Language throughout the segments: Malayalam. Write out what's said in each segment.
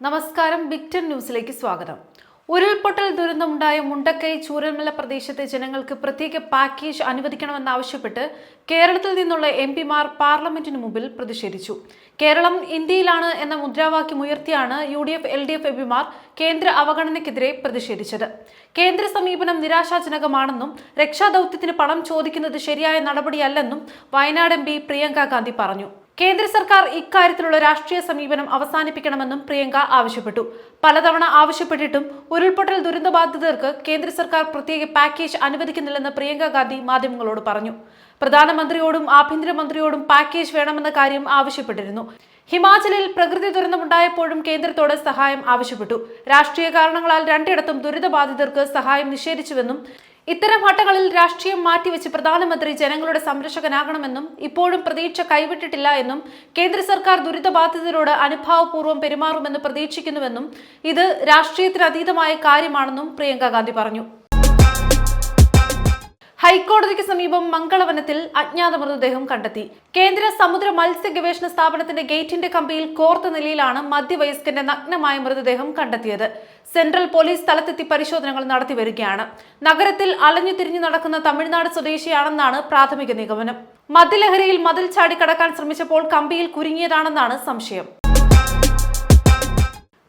നമസ്കാരം ബിഗ് ടെൻ ന്യൂസിലേക്ക് സ്വാഗതം. ഉരുൾപൊട്ടൽ ദുരന്തമുണ്ടായ മുണ്ടക്കൈ ചൂരൽമല പ്രദേശത്തെ ജനങ്ങൾക്ക് പ്രത്യേക പാക്കേജ് അനുവദിക്കണമെന്നാവശ്യപ്പെട്ട് കേരളത്തിൽ നിന്നുള്ള എം പിമാർ പാർലമെന്റിന് മുമ്പിൽ പ്രതിഷേധിച്ചു. കേരളം ഇന്ത്യയിലാണ് എന്ന മുദ്രാവാക്യം ഉയർത്തിയാണ് U D F L D F എംപിമാർ കേന്ദ്ര അവഗണനയ്ക്കെതിരെ പ്രതിഷേധിച്ചത്. കേന്ദ്ര സമീപനം നിരാശാജനകമാണെന്നും രക്ഷാദൌത്യത്തിന് പണം ചോദിക്കുന്നത് ശരിയായ നടപടിയല്ലെന്നും വയനാട് എം പി പ്രിയങ്ക ഗാന്ധി പറഞ്ഞു. കേന്ദ്ര സർക്കാർ ഇക്കാര്യത്തിലുള്ള രാഷ്ട്രീയ സമീപനം അവസാനിപ്പിക്കണമെന്നും പ്രിയങ്ക ആവശ്യപ്പെട്ടു. പലതവണ ആവശ്യപ്പെട്ടിട്ടും ഉരുൾപൊട്ടൽ ദുരന്തബാധിതർക്ക് കേന്ദ്ര സർക്കാർ പ്രത്യേക പാക്കേജ് അനുവദിക്കുന്നില്ലെന്ന് പ്രിയങ്ക ഗാന്ധി മാധ്യമങ്ങളോട് പറഞ്ഞു. പ്രധാനമന്ത്രിയോടും ആഭ്യന്തരമന്ത്രിയോടും പാക്കേജ് വേണമെന്ന കാര്യം ആവശ്യപ്പെട്ടിരുന്നു. ഹിമാചലിൽ പ്രകൃതി ദുരന്തമുണ്ടായപ്പോഴും കേന്ദ്രത്തോട് സഹായം ആവശ്യപ്പെട്ടു. രാഷ്ട്രീയ കാരണങ്ങളാൽ രണ്ടിടത്തും ദുരിതബാധിതർക്ക് സഹായം നിഷേധിച്ചുവെന്നും ഇത്തരം ഘട്ടങ്ങളിൽ രാഷ്ട്രീയം മാറ്റിവെച്ച് പ്രധാനമന്ത്രി ജനങ്ങളുടെ സംരക്ഷകനാകണമെന്നും ഇപ്പോഴും പ്രതീക്ഷ കൈവിട്ടിട്ടില്ല എന്നും കേന്ദ്ര സർക്കാർ ദുരിതബാധിതരോട് അനുഭാവപൂർവം പെരുമാറുമെന്ന് പ്രതീക്ഷിക്കുന്നുവെന്നും ഇത് രാഷ്ട്രീയത്തിനതീതമായ കാര്യമാണെന്നും പ്രിയങ്ക ഗാന്ധി പറഞ്ഞു. ഹൈക്കോടതിക്ക് സമീപം മംഗളവനത്തിൽ അജ്ഞാത മൃതദേഹം കണ്ടെത്തി. കേന്ദ്ര സമുദ്ര മത്സ്യ ഗവേഷണ സ്ഥാപനത്തിന്റെ ഗേറ്റിന്റെ കമ്പിയിൽ കോർത്ത നിലയിലാണ് മധ്യവയസ്കന്റെ നഗ്നമായ മൃതദേഹം കണ്ടെത്തിയത്. സെൻട്രൽ പോലീസ് സ്ഥലത്തെത്തി പരിശോധനകൾ നടത്തി വരികയാണ്. നഗരത്തിൽ അലഞ്ഞു തിരിഞ്ഞു നടക്കുന്ന തമിഴ്നാട് സ്വദേശിയാണെന്നാണ് പ്രാഥമിക നിഗമനം. മദ്യലഹരിയിൽ മതിൽ ചാടി കടക്കാൻ ശ്രമിച്ചപ്പോൾ കമ്പിയിൽ കുരുങ്ങിയതാണെന്നാണ് സംശയം.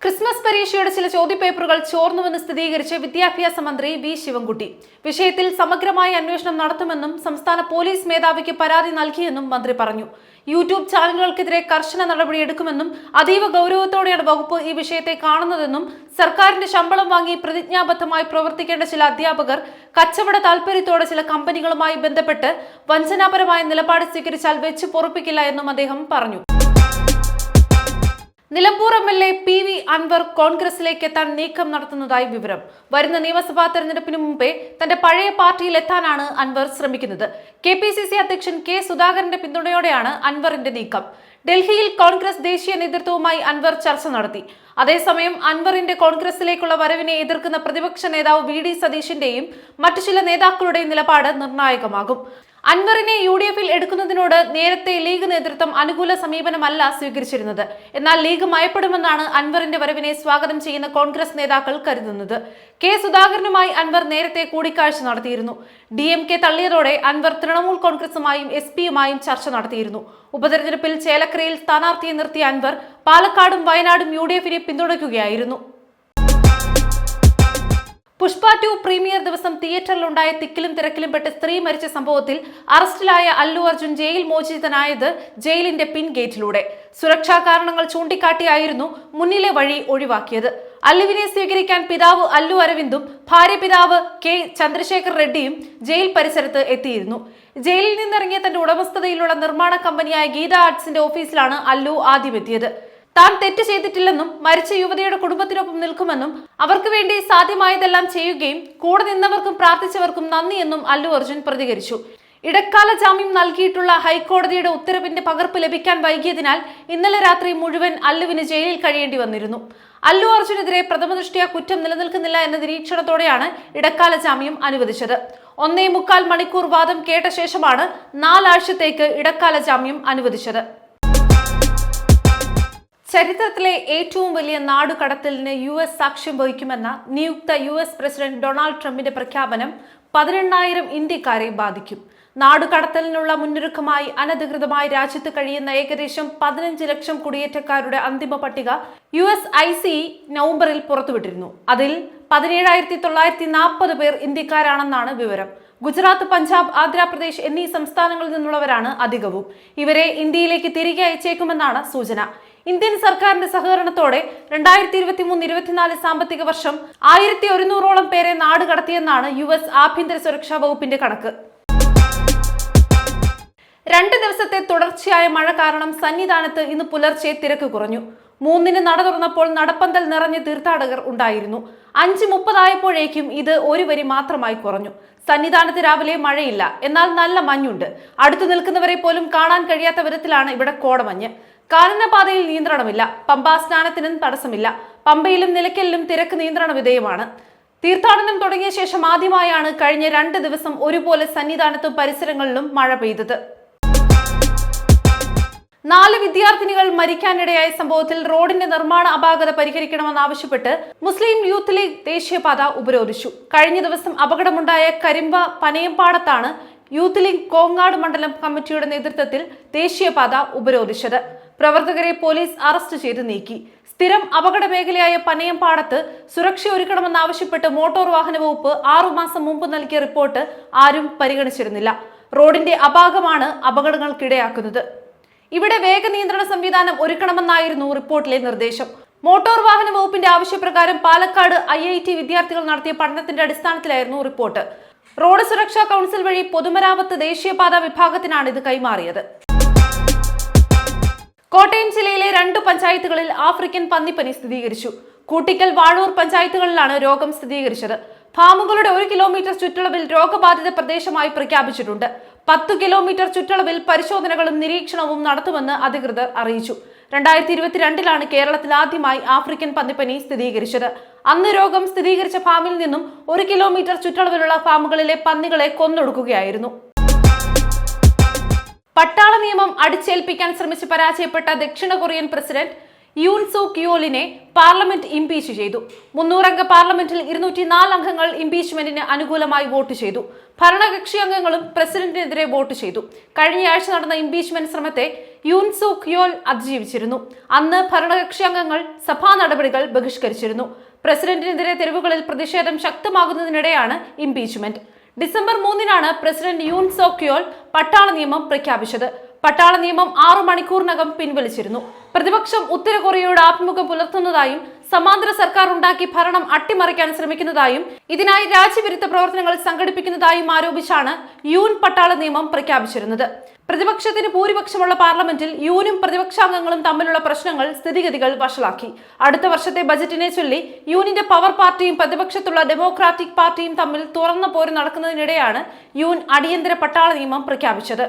ക്രിസ്മസ് പരീക്ഷയുടെ ചില ചോദ്യപേപ്പറുകൾ ചോർന്നുവെന്ന് സ്ഥിരീകരിച്ച് വിദ്യാഭ്യാസ മന്ത്രി വി ശിവൻകുട്ടി. വിഷയത്തിൽ സമഗ്രമായ അന്വേഷണം നടത്തുമെന്നും സംസ്ഥാന പോലീസ് മേധാവിക്ക് പരാതി നൽകിയെന്നും മന്ത്രി പറഞ്ഞു. യൂട്യൂബ് ചാനലുകൾക്കെതിരെ കർശന നടപടിയെടുക്കുമെന്നും അതീവ ഗൗരവത്തോടെയാണ് വകുപ്പ് ഈ വിഷയത്തെ കാണുന്നതെന്നും സർക്കാരിന്റെ ശമ്പളം വാങ്ങി പ്രതിജ്ഞാബദ്ധമായി പ്രവർത്തിക്കേണ്ട ചില അധ്യാപകർ കച്ചവട താൽപര്യത്തോടെ ചില കമ്പനികളുമായി ബന്ധപ്പെട്ട് വഞ്ചനാപരമായ നിലപാട് സ്വീകരിച്ചാൽ വെച്ച് പൊറുപ്പിക്കില്ല എന്നും അദ്ദേഹം പറഞ്ഞു. Nilambur M L A P V Anvar കോൺഗ്രസിലേക്ക് എത്താൻ നീക്കം നടത്തുന്നതായി വിവരം. വരുന്ന നിയമസഭാ തെരഞ്ഞെടുപ്പിന് മുമ്പേ തന്റെ പഴയ പാർട്ടിയിൽ എത്താനാണ് അൻവർ ശ്രമിക്കുന്നത്. കെ പി സി സി അധ്യക്ഷൻ കെ സുധാകരന്റെ പിന്തുണയോടെയാണ് അൻവറിന്റെ നീക്കം. ഡൽഹിയിൽ കോൺഗ്രസ് ദേശീയ നേതൃത്വവുമായി അൻവർ ചർച്ച നടത്തി. അതേസമയം അൻവറിന്റെ കോൺഗ്രസിലേക്കുള്ള വരവിനെ എതിർക്കുന്ന പ്രതിപക്ഷ നേതാവ് വി ഡി സതീഷിന്റെയും മറ്റു ചില നേതാക്കളുടെയും നിലപാട് നിർണായകമാകും. അൻവറിനെ യു ഡി എഫിൽ എടുക്കുന്നതിനോട് നേരത്തെ ലീഗ് നേതൃത്വം അനുകൂല സമീപനമല്ല സ്വീകരിച്ചിരുന്നത്. എന്നാൽ ലീഗ് മയപ്പെടുമെന്നാണ് അൻവറിന്റെ വരവിനെ സ്വാഗതം ചെയ്യുന്ന കോൺഗ്രസ് നേതാക്കൾ കരുതുന്നത്. കെ സുധാകരനുമായി അൻവർ നേരത്തെ കൂടിക്കാഴ്ച നടത്തിയിരുന്നു. ഡി എം കെ തള്ളിയതോടെ അൻവർ തൃണമൂൽ കോൺഗ്രസുമായും എസ് പിയുമായും ചർച്ച നടത്തിയിരുന്നു. ഉപതെരഞ്ഞെടുപ്പിൽ ചേലക്കരയിൽ സ്ഥാനാർത്ഥിയെ നിർത്തിയ അൻവർ പാലക്കാടും വയനാടും യു പിന്തുണയ്ക്കുകയായിരുന്നു. പുഷ്പ ടു പ്രീമിയർ ദിവസം തിയേറ്ററിലുണ്ടായ തിക്കിലും തിരക്കിലും പെട്ട് സ്ത്രീ മരിച്ച സംഭവത്തിൽ അറസ്റ്റിലായ അല്ലു അർജുൻ ജയിൽ മോചിതനായത് ജയിലിന്റെ പിൻ ഗേറ്റിലൂടെ സുരക്ഷാ കാരണങ്ങൾ ചൂണ്ടിക്കാട്ടിയായിരുന്നു മുന്നിലെ വഴി ഒഴിവാക്കിയത്. അല്ലുവിനെ സ്വീകരിക്കാൻ പിതാവ് അല്ലു അരവിന്ദും ഭാര്യ പിതാവ് കെ ചന്ദ്രശേഖർ റെഡ്ഡിയും ജയിൽ പരിസരത്ത് എത്തിയിരുന്നു. ജയിലിൽ നിന്നിറങ്ങിയ തന്റെ ഉടമസ്ഥതയിലുള്ള നിർമ്മാണ കമ്പനിയായ ഗീത ആർട്സിന്റെ ഓഫീസിലാണ് അല്ലു ആദ്യം എത്തിയത് താൻ തെറ്റ് ചെയ്തിട്ടില്ലെന്നും മരിച്ച യുവതിയുടെ കുടുംബത്തിനൊപ്പം നിൽക്കുമെന്നും അവർക്ക് വേണ്ടി സാധ്യമായതെല്ലാം ചെയ്യുകയും കൂടെ നിന്നവർക്കും പ്രാർത്ഥിച്ചവർക്കും നന്ദിയെന്നും അല്ലു അർജുൻ പ്രതികരിച്ചു. ഇടക്കാല ജാമ്യം നൽകിയിട്ടുള്ള ഹൈക്കോടതിയുടെ ഉത്തരവിന്റെ പകർപ്പ് ലഭിക്കാൻ വൈകിയതിനാൽ ഇന്നലെ രാത്രി മുഴുവൻ അല്ലുവിന് ജയിലിൽ കഴിയേണ്ടി വന്നിരുന്നു. അല്ലു അർജുനെതിരെ പ്രഥമദൃഷ്ടിയ കുറ്റം നിലനിൽക്കുന്നില്ല എന്ന നിരീക്ഷണത്തോടെയാണ് ഇടക്കാല ജാമ്യം അനുവദിച്ചത്. ഒന്നേ മുക്കാൽ മണിക്കൂർ വാദം കേട്ട ശേഷമാണ് നാലാഴ്ചത്തേക്ക് ഇടക്കാല ജാമ്യം അനുവദിച്ചത്. ചരിത്രത്തിലെ ഏറ്റവും വലിയ നാടുകടത്തലിന് യു എസ് സാക്ഷ്യം വഹിക്കുമെന്ന നിയുക്ത യു എസ് പ്രസിഡന്റ് ഡൊണാൾഡ് ട്രംപിന്റെ പ്രഖ്യാപനം പതിനെണ്ണായിരം ഇന്ത്യക്കാരെ ബാധിക്കും. നാടുകടത്തലിനുള്ള മുന്നൊരുക്കമായി അനധികൃതമായി രാജ്യത്ത് കഴിയുന്ന ഏകദേശം പതിനഞ്ച് ലക്ഷം കുടിയേറ്റക്കാരുടെ അന്തിമ പട്ടിക യു എസ് ഐ സി നവംബറിൽ പുറത്തുവിട്ടിരുന്നു. അതിൽ പതിനേഴായിരത്തി തൊള്ളായിരത്തി നാൽപ്പത് പേർ ഇന്ത്യക്കാരാണെന്നാണ് വിവരം. ഗുജറാത്ത് പഞ്ചാബ് ആന്ധ്രാപ്രദേശ് എന്നീ സംസ്ഥാനങ്ങളിൽ നിന്നുള്ളവരാണ് അധികവും. ഇവരെ ഇന്ത്യയിലേക്ക് തിരികെ അയച്ചേക്കുമെന്നാണ് സൂചന. ഇന്ത്യൻ സർക്കാരിന്റെ സഹകരണത്തോടെ രണ്ടായിരത്തി ഇരുപത്തി മൂന്ന് ഇരുപത്തിനാല് സാമ്പത്തിക വർഷം ആയിരത്തി ഒരുന്നൂറോളം പേരെ നാട് കടത്തിയെന്നാണ് യു എസ് ആഭ്യന്തര സുരക്ഷാ വകുപ്പിന്റെ കണക്ക്. രണ്ട് ദിവസത്തെ തുടർച്ചയായ മഴ കാരണം സന്നിധാനത്ത് ഇന്ന് പുലർച്ചെ തിരക്ക് കുറഞ്ഞു. മൂന്നിന് നട തുറന്നപ്പോൾ നടപ്പന്തൽ നിറഞ്ഞ തീർത്ഥാടകർ ഉണ്ടായിരുന്നു. അഞ്ച് മുപ്പതായപ്പോഴേക്കും ഇത് ഒരു വരി മാത്രമായി കുറഞ്ഞു. സന്നിധാനത്ത് രാവിലെ മഴയില്ല. എന്നാൽ നല്ല മഞ്ഞുണ്ട്. അടുത്തു നിൽക്കുന്നവരെ പോലും കാണാൻ കഴിയാത്ത വിധത്തിലാണ് ഇവിടെ കോടമഞ്ഞ്. കാനനപാതയിൽ നിയന്ത്രണമില്ല പമ്പാ സ്നാനത്തിനും തടസ്സമില്ല പമ്പയിലും നിലയ്ക്കലിലും തിരക്ക് നിയന്ത്രണ വിധേയമാണ്. തീർത്ഥാടനം തുടങ്ങിയ ശേഷം ആദ്യമായാണ് കഴിഞ്ഞ രണ്ട് ദിവസം ഒരുപോലെ സന്നിധാനത്തും പരിസരങ്ങളിലും മഴ പെയ്തത്. നാല് വിദ്യാർത്ഥിനികൾ മരിക്കാനിടയായ സംഭവത്തിൽ റോഡിന്റെ നിർമ്മാണ അപാകത പരിഹരിക്കണമെന്നാവശ്യപ്പെട്ട് മുസ്ലിം യൂത്ത് ലീഗ് ദേശീയപാത ഉപരോധിച്ചു. കഴിഞ്ഞ ദിവസം അപകടമുണ്ടായ കരിമ്പ പനയമ്പാടത്താണ് യൂത്ത് ലീഗ് കോങ്ങാട് മണ്ഡലം കമ്മിറ്റിയുടെ നേതൃത്വത്തിൽ ദേശീയപാത ഉപരോധിച്ചത്. പ്രവർത്തകരെ പോലീസ് അറസ്റ്റ് ചെയ്ത് നീക്കി. സ്ഥിരം അപകട മേഖലയായ പനയം പാടത്ത് സുരക്ഷ ഒരുക്കണമെന്നാവശ്യപ്പെട്ട് മോട്ടോർ വാഹന വകുപ്പ് ആറുമാസം മുമ്പ് നൽകിയ റിപ്പോർട്ട് ആരും പരിഗണിച്ചിരുന്നില്ല. റോഡിന്റെ അപാകമാണ് അപകടങ്ങൾക്കിടയാക്കുന്നത്. ഇവിടെ വേഗ നിയന്ത്രണ സംവിധാനം ഒരുക്കണമെന്നായിരുന്നു റിപ്പോർട്ടിലെ നിർദ്ദേശം. മോട്ടോർ വാഹന വകുപ്പിന്റെ ആവശ്യപ്രകാരം പാലക്കാട് ഐ ഐ ടി വിദ്യാർത്ഥികൾ നടത്തിയ പഠനത്തിന്റെ അടിസ്ഥാനത്തിലായിരുന്നു റിപ്പോർട്ട്. റോഡ് സുരക്ഷാ കൗൺസിൽ വഴി പൊതുമരാമത്ത് ദേശീയപാത വിഭാഗത്തിനാണ് ഇത് കൈമാറിയത്. കോട്ടയം ജില്ലയിലെ രണ്ട് പഞ്ചായത്തുകളിൽ ആഫ്രിക്കൻ പന്നിപ്പനി സ്ഥിരീകരിച്ചു. കൂട്ടിക്കൽ വാഴൂർ പഞ്ചായത്തുകളിലാണ് രോഗം സ്ഥിരീകരിച്ചത്. ഫാമുകളുടെ ഒരു കിലോമീറ്റർ ചുറ്റളവിൽ രോഗബാധിത പ്രദേശമായി പ്രഖ്യാപിച്ചിട്ടുണ്ട്. പത്ത് കിലോമീറ്റർ ചുറ്റളവിൽ പരിശോധനകളും നിരീക്ഷണവും നടത്തുമെന്ന് അധികൃതർ അറിയിച്ചു. രണ്ടായിരത്തി ഇരുപത്തിരണ്ടിലാണ് കേരളത്തിൽ ആദ്യമായി ആഫ്രിക്കൻ പന്നിപ്പനി സ്ഥിരീകരിച്ചത്. അന്ന് രോഗം സ്ഥിരീകരിച്ച ഫാമിൽ നിന്നും ഒരു കിലോമീറ്റർ ചുറ്റളവിലുള്ള ഫാമുകളിലെ പന്നികളെ കൊന്നൊടുക്കുകയായിരുന്നു. പട്ടാള നിയമം അടിച്ചേൽപ്പിക്കാൻ ശ്രമിച്ച് പരാജയപ്പെട്ട ദക്ഷിണ കൊറിയൻ പ്രസിഡന്റ് യൂൻ സു ക്യോലിനെ പാർലമെന്റ് ഇംപീച്ച് ചെയ്തു. മുന്നൂറംഗ പാർലമെന്റിൽ ഇരുന്നൂറ്റി നാല് അംഗങ്ങൾ ഇംപീച്ച്മെന്റിന് അനുകൂലമായി വോട്ട് ചെയ്തു. ഭരണകക്ഷി അംഗങ്ങളും പ്രസിഡന്റിനെതിരെ വോട്ട് ചെയ്തു. കഴിഞ്ഞയാഴ്ച നടന്ന ഇംപീച്ച്മെന്റ് ശ്രമത്തെ യൂൻ സു ക്യോൽ അതിജീവിച്ചിരുന്നു. അന്ന് ഭരണകക്ഷി അംഗങ്ങൾ സഭാ നടപടികൾ ബഹിഷ്കരിച്ചിരുന്നു. പ്രസിഡന്റിനെതിരെ തെരുവുകളിൽ പ്രതിഷേധം ശക്തമാകുന്നതിനിടെയാണ് ഇംപീച്ച്മെന്റ് ഡിസംബർ മൂന്നിനാണ് പ്രസിഡന്റ് യൂൻ സോക്യോൾ പട്ടാള നിയമം പ്രഖ്യാപിച്ചത്. പട്ടാള നിയമം ആറു മണിക്കൂറിനകം പിൻവലിച്ചിരുന്നു. പ്രതിപക്ഷം ഉത്തര കൊറിയയുടെ ആഭിമുഖ്യം പുലർത്തുന്നതായും സമാന്തര സർക്കാർ ഉണ്ടാക്കി ഭരണം അട്ടിമറിക്കാൻ ശ്രമിക്കുന്നതായും ഇതിനായി രാജ്യവിരുദ്ധ പ്രവർത്തനങ്ങൾ സംഘടിപ്പിക്കുന്നതായും ആരോപിച്ചാണ് യൂൻ പട്ടാള നിയമം പ്രഖ്യാപിച്ചിരുന്നത്. പ്രതിപക്ഷത്തിന് ഭൂരിപക്ഷമുള്ള പാർലമെന്റിൽ യൂനും പ്രതിപക്ഷാംഗങ്ങളും തമ്മിലുള്ള പ്രശ്നങ്ങൾ സ്ഥിതിഗതികൾ വഷളാക്കി. അടുത്ത വർഷത്തെ ബജറ്റിനെ ചൊല്ലി യൂണിന്റെ പവർ പാർട്ടിയും പ്രതിപക്ഷത്തുള്ള ഡെമോക്രാറ്റിക് പാർട്ടിയും തമ്മിൽ തുറന്ന പോര് നടക്കുന്നതിനിടെയാണ് യൂൻ അടിയന്തര പട്ടാള നിയമം പ്രഖ്യാപിച്ചത്.